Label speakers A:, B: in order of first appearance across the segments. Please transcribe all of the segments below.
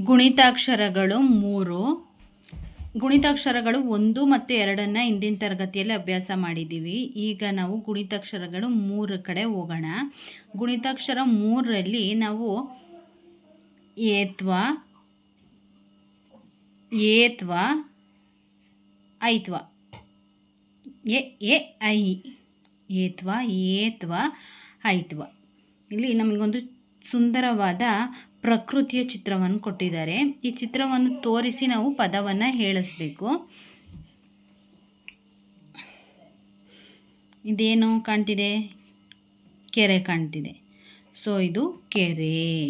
A: ಗುಣಿತಾಕ್ಷರಗಳು ಮೂರು. ಗುಣಿತಾಕ್ಷರಗಳು ಒಂದು ಮತ್ತು ಎರಡನ್ನು ಹಿಂದಿನ ತರಗತಿಯಲ್ಲಿ ಅಭ್ಯಾಸ ಮಾಡಿದ್ದೀವಿ. ಈಗ ನಾವು ಗುಣಿತಾಕ್ಷರಗಳು ಮೂರು ಕಡೆ ಹೋಗೋಣ. ಗುಣಿತಾಕ್ಷರ ಮೂರರಲ್ಲಿ ನಾವು ಏತ್ವ ಏತ್ವ, ಐತ್ವ. ಎ ಎ, ಐ, ಏತ್ವ ಏತ್ವ, ಐತ್ವ. ಇಲ್ಲಿ ನಮಗೊಂದು ಸುಂದರವಾದ ಪ್ರಕೃತಿಯ ಚಿತ್ರವನ್ನು ಕೊಟ್ಟಿದ್ದಾರೆ. ಈ ಚಿತ್ರವನ್ನು ತೋರಿಸಿ ನಾವು ಪದವನ್ನು ಹೇಳಿಸ್ಬೇಕು. ಇದೇನು ಕಾಣ್ತಿದೆ? ಕೆರೆ ಕಾಣ್ತಿದೆ. ಸೊ, ಇದು ಕೆರೆ.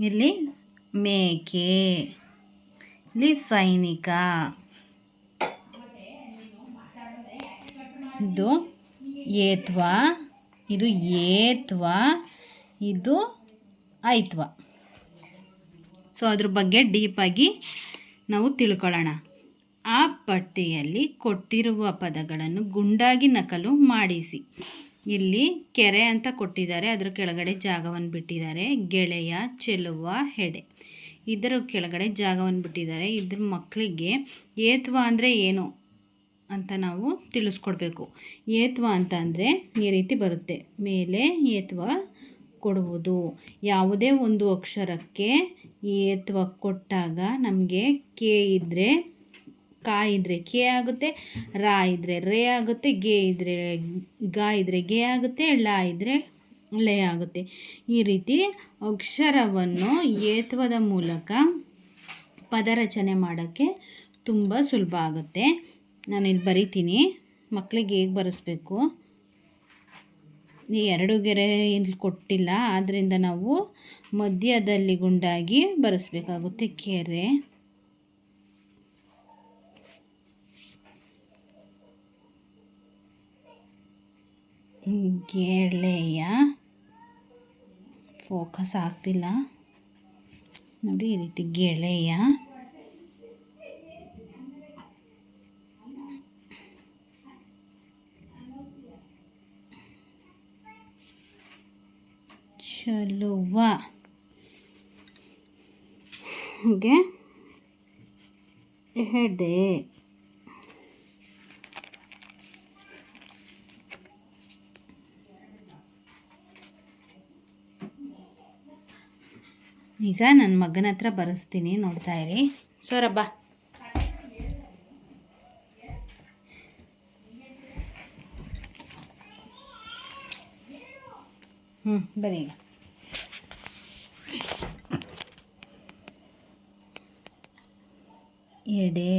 A: ಇಲ್ಲಿ ಮೇಕೆ. ಇಲ್ಲಿ ಸೈನಿಕ. ಇದು ಏತ್ವಾ? ಇದು ಏತ್ವ? ಇದು ಐತ್ವ ಸೊ ಅದ್ರ ಬಗ್ಗೆ ಡೀಪಾಗಿ ನಾವು ತಿಳ್ಕೊಳ್ಳೋಣ. ಆ ಪಟ್ಟಿಯಲ್ಲಿ ಕೊಟ್ಟಿರುವ ಪದಗಳನ್ನು ಗುಂಡಾಗಿ ನಕಲು ಮಾಡಿಸಿ. ಇಲ್ಲಿ ಕೆರೆ ಅಂತ ಕೊಟ್ಟಿದ್ದಾರೆ, ಅದರ ಕೆಳಗಡೆ ಜಾಗವನ್ನು ಬಿಟ್ಟಿದ್ದಾರೆ. ಗೆಳೆಯ, ಚೆಲುವ, ಹೆಡೆ. ಇದರ ಕೆಳಗಡೆ ಜಾಗವನ್ನು ಬಿಟ್ಟಿದ್ದಾರೆ. ಇದ್ರ ಮಕ್ಕಳಿಗೆ ಏತ್ವ ಅಂದರೆ ಏನು ಅಂತ ನಾವು ತಿಳಿಸ್ಕೊಡ್ಬೇಕು. ಏತ್ವ ಅಂತ ಅಂದರೆ ಈ ರೀತಿ ಬರುತ್ತೆ. ಮೇಲೆ ಏತ್ವ ಕೊಡುವುದು. ಯಾವುದೇ ಒಂದು ಅಕ್ಷರಕ್ಕೆ ಏತ್ವ ಕೊಟ್ಟಾಗ ನಮಗೆ ಕೆ ಇದ್ದರೆ ಕಾ ಇದ್ದರೆ ಕೆ ಆಗುತ್ತೆ, ರಾ ಇದ್ದರೆ ರೇ ಆಗುತ್ತೆ, ಗೆ ಇದ್ದರೆ ಗ ಇದ್ದರೆ ಗೆ ಆಗುತ್ತೆ, ಳ ಇದ್ದರೆ ಲೆ ಆಗುತ್ತೆ. ಈ ರೀತಿ ಅಕ್ಷರವನ್ನು ಏತ್ವದ ಮೂಲಕ ಪದರಚನೆ ಮಾಡೋಕ್ಕೆ ತುಂಬ ಸುಲಭ ಆಗುತ್ತೆ. ನಾನು ಇಲ್ಲಿ ಬರಿತೀನಿ. ಮಕ್ಕಳಿಗೆ ಹೇಗೆ ಬರೆಸ್ಬೇಕು? ಈ ಎರಡು ಗೆರೆ ಇಲ್ಲಿ ಕೊಟ್ಟಿಲ್ಲ. ಆದ್ದರಿಂದ ನಾವು ಮಧ್ಯದಲ್ಲಿ ಗುಂಡಾಗಿ ಬರೆಸ್ಬೇಕಾಗುತ್ತೆ ಕೆರೆ ಗೆಳೆಯ ಫೋಕಸ್ ಆಗ್ತಿಲ್ಲ. ನೋಡಿ ಈ ರೀತಿ ಗೆಳೆಯ. ಚಲುವ. ಹಾಗೆ ಹೆಡೆ ಈಗ ನನ್ನ ಮಗನ ಹತ್ರ ಬರೆಸ್ತೀನಿ ನೋಡ್ತಾ ಇರಿ. ಸೋರಬ್ಬ ಹ್ಞೂ ಬರೀ ಈಗ. ಎಡೆ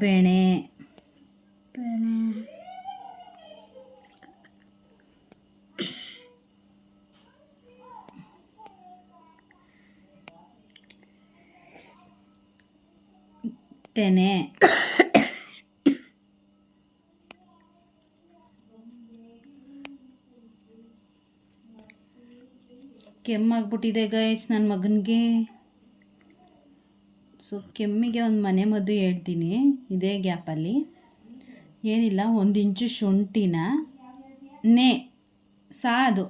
A: ಬೆಣೆ ತೆನೆ ಕೆಮ್ಮಾಗ್ಬಿಟ್ಟಿದೆ ಗೈಸ್ ನನ್ನ ಮಗನಿಗೆ. ಸೊ ಕೆಮ್ಮಿಗೆ ಒಂದು ಮನೆ ಮದ್ದು ಹೇಳ್ತೀನಿ, ಇದೇ ಗ್ಯಾಪಲ್ಲಿ ಏನಿಲ್ಲ, ಒಂದು ಇಂಚು ಶುಂಠಿನ, ನೇ, ಸಾದು.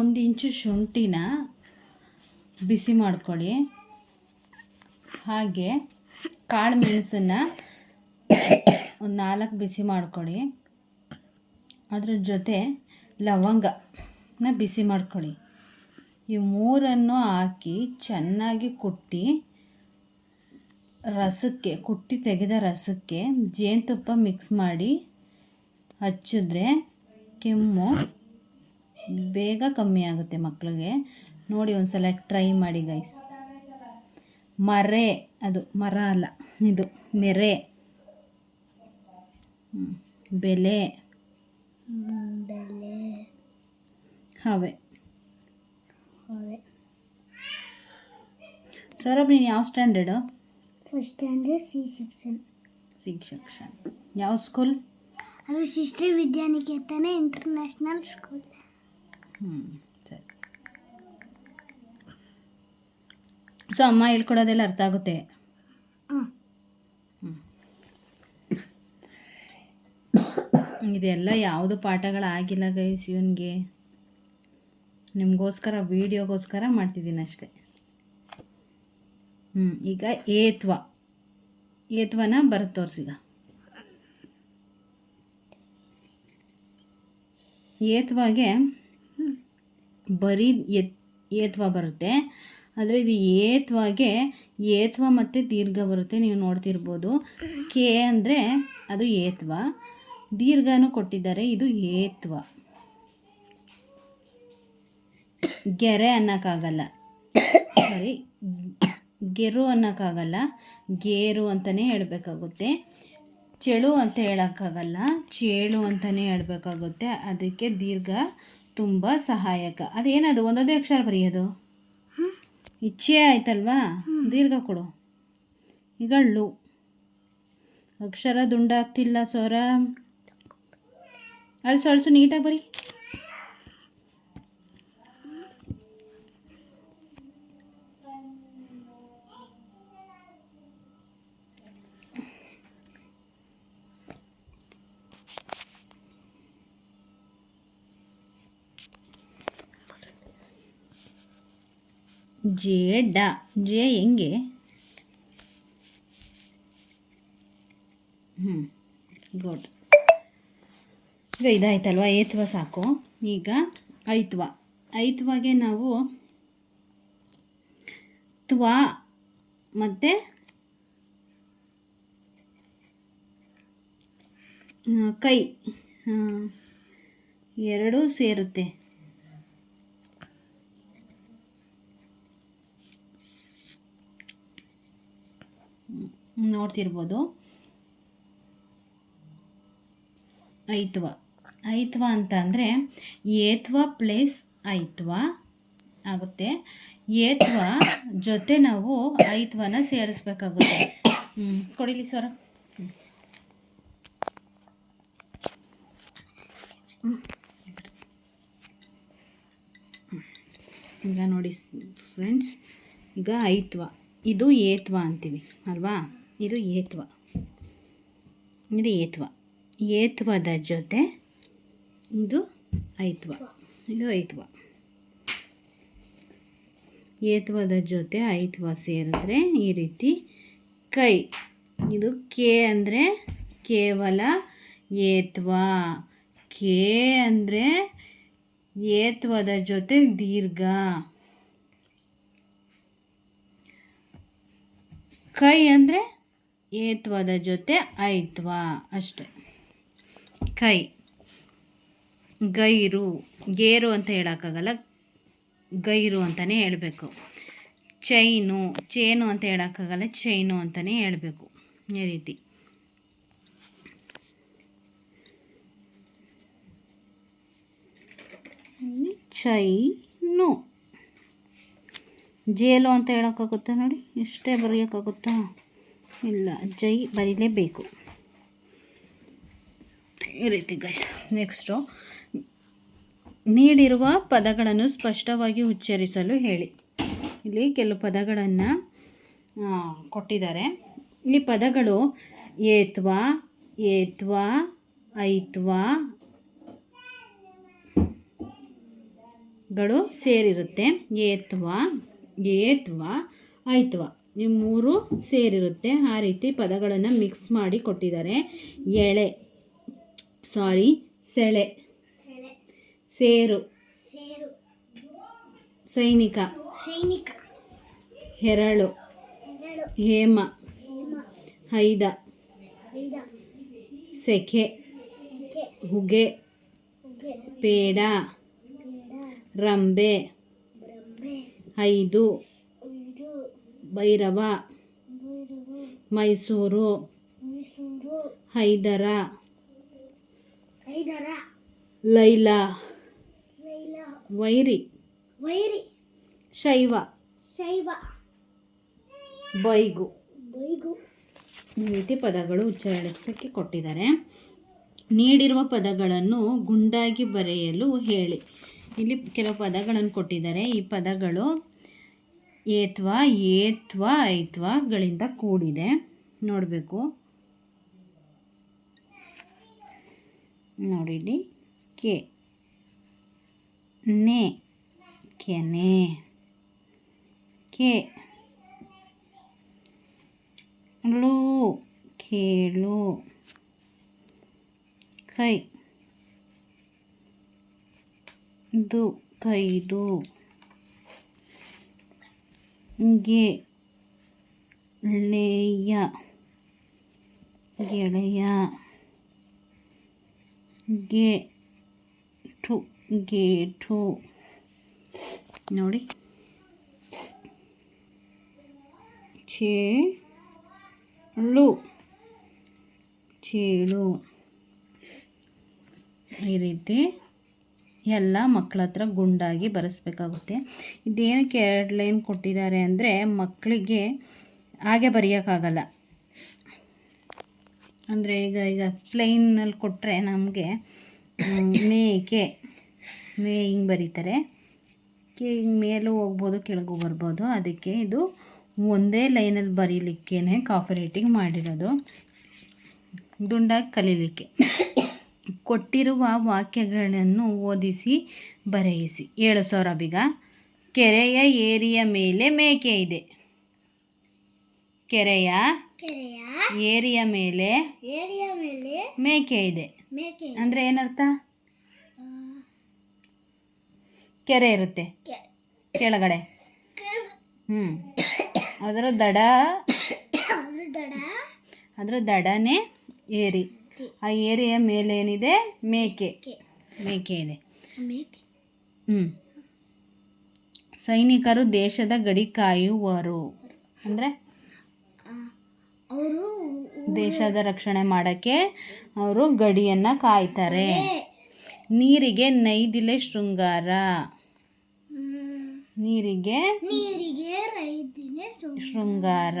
A: ಒಂದು ಇಂಚು ಶುಂಠಿನ ಬಿಸಿ ಮಾಡ್ಕೊಳ್ಳಿ. ಹಾಗೆ ಕಾಳು ಮೆಣಸನ್ನು ಒಂದು ನಾಲ್ಕು ಬಿಸಿ ಮಾಡ್ಕೊಳ್ಳಿ. ಅದ್ರ ಜೊತೆ ಬಿಸಿ ಮಾಡ್ಕೊಳ್ಳಿ. ಈ ಮೂರನ್ನು ಹಾಕಿ ಚೆನ್ನಾಗಿ ಕುಟ್ಟಿ ರಸಕ್ಕೆ, ಕುಟ್ಟಿ ತೆಗೆದ ರಸಕ್ಕೆ ಜೇನುತುಪ್ಪ ಮಿಕ್ಸ್ ಮಾಡಿ ಹಚ್ಚಿದ್ರೆ ಕೆಮ್ಮು ಬೇಗ ಕಮ್ಮಿ ಆಗುತ್ತೆ ಮಕ್ಕಳಿಗೆ ನೋಡಿ ಒಂದು ಸಲ ಟ್ರೈ ಮಾಡಿ ಗೈಸ್ ಮರೆ, ಅದು ಮರ ಅಲ್ಲ, ಇದು ಮೆರೆ. ಬೆಲೆ. ಹವೆ. ಸೌರಭ್ ನೀನು ಯಾವ standard?
B: First standard C section.
A: C section. ಯಾವ ಸ್ಕೂಲ್?
B: ಅದು ಶಿಸ್ತ್ರಿ ವಿದ್ಯಾನಿಕೇತನ ಇಂಟರ್ನ್ಯಾಷನಲ್ ಸ್ಕೂಲ್.
A: ಹ್ಞೂ ಸರಿ. ಸೊ ಅಮ್ಮ ಹೇಳ್ಕೊಡೋದೆಲ್ಲ ಅರ್ಥ ಆಗುತ್ತೆ? ಇದೆಲ್ಲ ಯಾವುದು ಪಾಠಗಳಾಗಿಲ್ಲ ಗೈಸ್ ಇವನಿಗೆ. ನಿಮಗೋಸ್ಕರ, ವೀಡಿಯೋಗೋಸ್ಕರ ಮಾಡ್ತಿದ್ದೀನಿ ಅಷ್ಟೆ. ಹ್ಞೂ ಈಗ ಏತ್ವ ಏತ್ವನ ಬರುತ್ತೆ ತೋರಿಸಿಗ ಏತ್ವಾಗೆ ಬರೀ ಎತ್ ಏತ್ವ ಬರುತ್ತೆ. ಆದರೆ ಇದು ಏತ್ವಾಗೆ ಏತ್ವ ಮತ್ತು ದೀರ್ಘ ಬರುತ್ತೆ, ನೀವು ನೋಡ್ತಿರ್ಬೋದು. ಕೆ ಅಂದರೆ ಅದು ಏತ್ವ ದೀರ್ಘನೂ ಕೊಟ್ಟಿದ್ದಾರೆ, ಇದು ಏತ್ವ ಗೆರೆ ಅನ್ನೋಕ್ಕಾಗಲ್ಲ. ಸಾರಿ ಗೆರು ಅನ್ನೋಕ್ಕಾಗಲ್ಲ. ಗೇರು ಅಂತಲೇ ಹೇಳಬೇಕಾಗುತ್ತೆ. ಚೆಳು ಅಂತ ಹೇಳೋಕ್ಕಾಗಲ್ಲ. ಚೇಳು ಅಂತಲೇ ಹೇಳಬೇಕಾಗುತ್ತೆ. ಅದಕ್ಕೆ ದೀರ್ಘ ತುಂಬ ಸಹಾಯಕ. ಅದೇನದು? ಒಂದೊಂದೇ ಅಕ್ಷರ ಬರೆಯೋದು? ಇಚ್ಛೆ ಆಯ್ತಲ್ವಾ? ದೀರ್ಘ ಕೊಡು. ಈಗ ಳು ಅಕ್ಷರ ದುಂಡಾಗ್ತಿಲ್ಲ ಸ್ವರ. ಅಳಸು ಅಳಸು ನೀಟಾಗಿ ಬರಿ. ಜೆ ಡ ಜೆ ಹೆಂಗೆ? ಹ್ಞೂ ಗುಡ್ ಈಗ ಇದಾಯ್ತಲ್ವ? ಏತ್ವ ಸಾಕು. ಈಗ ಐತ್ವ. ಐತ್ವಾಗೆ ನಾವು ತ್ವ ಮತ್ತು ಕೈ ಎರಡು ಎರಡೂ ಸೇರುತ್ತೆ. ನೋಡ್ತಿರ್ಬೋದು. ಐತ್ವ. ಐತ್ವ ಅಂತ ಅಂದರೆ ಏತ್ವ ಪ್ಲೇಸ್ ಐತ್ವ ಆಗುತ್ತೆ. ಏತ್ವ ಜೊತೆ ನಾವು ಐತ್ವನ ಸೇರಿಸ್ಬೇಕಾಗುತ್ತೆ. ಕೊಡಿಲಿ ಸರ. ಈಗ ನೋಡಿ ಫ್ರೆಂಡ್ಸ್ ಈಗ ಐತ್ವ. ಇದು ಏತ್ವ ಅಂತೀವಿ, ಅಲ್ವಾ? ಇದು ಏತ್ವ. ಇದು ಏತ್ವ. ಏತ್ವದ ಜೊತೆ ಇದು ಐತ್ವ. ಇದು ಐತ್ವ. ಏತ್ವದ ಜೊತೆ ಐತ್ವ ಸೇರಿದ್ರೆ ಈ ರೀತಿ ಕೈ. ಇದು ಕೆ ಅಂದರೆ ಕೇವಲ ಏತ್ವ. ಕೆ ಅಂದರೆ ಏತ್ವದ ಜೊತೆ ದೀರ್ಘ. ಕೈ ಅಂದರೆ ಏತ್ವದ ಜೊತೆ ಐತ್ವ. ಅಷ್ಟೆ. ಕೈ. ಗೈರು. ಗೇರು ಅಂತ ಹೇಳೋಕ್ಕಾಗಲ್ಲ. ಗೈರು ಅಂತಲೇ ಹೇಳಬೇಕು. ಚೈನು. ಚೇನು ಅಂತ ಹೇಳೋಕ್ಕಾಗಲ್ಲ. ಚೈನು ಅಂತಲೇ ಹೇಳಬೇಕು. ಈ ರೀತಿ. ಚೈನು. ಜೇಲು ಅಂತ ಹೇಳೋಕ್ಕಾಗುತ್ತಾ ನೋಡಿ? ಇಷ್ಟೇ ಬರೆಯೋಕ್ಕಾಗುತ್ತಾ? ಇಲ್ಲ, ಜೈ ಬರೀಲೇಬೇಕು. ಈ ರೀತಿ ಗೈಸ್ ನೆಕ್ಸ್ಟು ನೀಡಿರುವ ಪದಗಳನ್ನು ಸ್ಪಷ್ಟವಾಗಿ ಉಚ್ಚರಿಸಲು ಹೇಳಿ. ಇಲ್ಲಿ ಕೆಲವು ಪದಗಳನ್ನು ಕೊಟ್ಟಿದ್ದಾರೆ. ಇಲ್ಲಿ ಪದಗಳು ಏತ್ವ ಏತ್ವ, ಐತ್ವ ಗಳು ಸೇರಿರುತ್ತೆ. ಏತ್ವ ಏತ್ವ, ಐತ್ವ. ಈ ಮೂರು ಸೇರಿರುತ್ತೆ. ಆ ರೀತಿ ಪದಗಳನ್ನು ಮಿಕ್ಸ್ ಮಾಡಿ ಕೊಟ್ಟಿದ್ದಾರೆ. ಎಳೆ ಸಾರಿ ಸೆಳೆ ಸೇರು ಸೈನಿಕ
B: ಸೈನಿಕ
A: ಹೆರಳು ಹೇಮ ಹೈದ ಸೆಖೆ ಹುಗೆ ಪೇಡ ರಂಬೆ ಐದು ಭೈರವ, ಮೈಸೂರು, ಹೈದರ, ಲೈಲಾ, ವೈರಿ
B: ವೈರಿ
A: ಶೈವ
B: ಶೈವ
A: ಬೈಗು.
B: ಬೈಗು
A: ಈ ರೀತಿ ಪದಗಳು ಉಚ್ಚಾರಿಸೋಕ್ಕೆ ಕೊಟ್ಟಿದ್ದಾರೆ. ನೀಡಿರುವ ಪದಗಳನ್ನು ಗುಂಡಾಗಿ ಬರೆಯಲು ಹೇಳಿ. ಇಲ್ಲಿ ಕೆಲವು ಪದಗಳನ್ನು ಕೊಟ್ಟಿದ್ದಾರೆ. ಈ ಪದಗಳು ಏತ್ವ ಏತ್ವ ಐತ್ವಗಳಿಂದ ಕೂಡಿದೆ. ನೋಡಬೇಕು. ನೋಡಿ ಇಲ್ಲಿ. ಕೆ. ನೆ. ಕೆನೆ ಕೆ. ಳು. ಕೇಳು ಕೈ. ದು. ಕೈದು ಗೆ ಳೆಯ ಗೆಳೆಯ ಗೆ ಠು ಗೇಟು ನೋಡಿ. ಚೇಳು ಚೇಳು ಈ ರೀತಿ ಎಲ್ಲ ಮಕ್ಕಳ ಹತ್ರ ಗುಂಡಾಗಿ ಬರೆಸ್ಬೇಕಾಗುತ್ತೆ. ಇದೇನಕ್ಕೆ ಎರಡು ಲೈನ್ ಕೊಟ್ಟಿದ್ದಾರೆ ಅಂದರೆ ಮಕ್ಕಳಿಗೆ ಹಾಗೆ ಬರೆಯೋಕ್ಕಾಗಲ್ಲ. ಅಂದರೆ ಈಗ ಈಗ ಪ್ಲೈನಲ್ಲಿ ಕೊಟ್ಟರೆ ನಮಗೆ ಮೇಕೆ ಮೇ ಹಿಂಗೆ ಬರೀತಾರೆ. ಕೆ ಹಿಂಗೆ ಮೇಲೂ ಹೋಗ್ಬೋದು, ಕೆಳಗೂ ಬರ್ಬೋದು. ಅದಕ್ಕೆ ಇದು ಒಂದೇ ಲೈನಲ್ಲಿ ಬರೀಲಿಕ್ಕೇ ಕಾಫಿ ರೈಟಿಂಗ್ ಮಾಡಿರೋದು. ದುಂಡಾಗಿ ಕಲೀಲಿಕ್ಕೆ. ಕೊಟ್ಟಿರುವ ವಾಕ್ಯಗಳನ್ನು ಓದಿಸಿ ಬರೆಯಿಸಿ. ಏಳು ಸಾವಿರ ಬೀಗ ಕೆರೆಯ ಏರಿಯ ಮೇಲೆ ಮೇಕೆ ಇದೆ. ಕೆರೆಯ ಏರಿಯ ಮೇಲೆ
B: ಏರಿಯ ಮೇಲೆ
A: ಮೇಕೆ ಇದೆ. ಅಂದ್ರೆ ಏನರ್ಥ? ಕೆರೆ ಇರುತ್ತೆ. ಕೆಳಗಡೆ. ಹ್ಞೂ ಅದರ ದಡ
B: ಅದ್ರ ದಡ
A: ಅದರ ದಡನೇ ಏರಿ. ಆ ಏರಿಯ ಮೇಲೆ ಏನಿದೆ ಮೇಕೆ. ಮೇಕೆ ಇದೆ. ಹ್ಞೂ ಸೈನಿಕರು ದೇಶದ ಗಡಿ ಕಾಯುವರು. ಅಂದರೆ?
B: ಅವರು
A: ದೇಶದ ರಕ್ಷಣೆ ಮಾಡೋಕ್ಕೆ ಅವರು ಗಡಿಯನ್ನು ಕಾಯ್ತಾರೆ. ನೀರಿಗೆ ನೈದಿಲೆ ಶೃಂಗಾರ. ನೀರಿಗೆ
B: ನೀರಿಗೆ
A: ಶೃಂಗಾರ.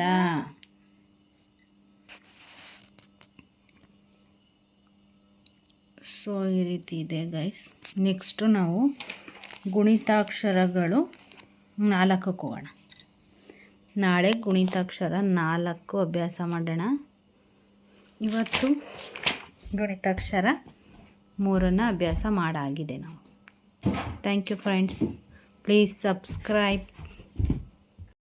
A: ಸೊ ಈ ರೀತಿ ಇದೆ ಗೈಸ್ ನೆಕ್ಸ್ಟು ನಾವು ಗುಣಿತಾಕ್ಷರಗಳು ನಾಲ್ಕಕ್ಕೆ ಹೋಗೋಣ ನಾಳೆ ಗುಣಿತಾಕ್ಷರ ನಾಲ್ಕು ಅಭ್ಯಾಸ ಮಾಡೋಣ. ಇವತ್ತು ಗುಣಿತಾಕ್ಷರ ಮೂರನ್ನು ಅಭ್ಯಾಸ ಮಾಡಾಗಿದೆ ನಾವು. Thank you friends please subscribe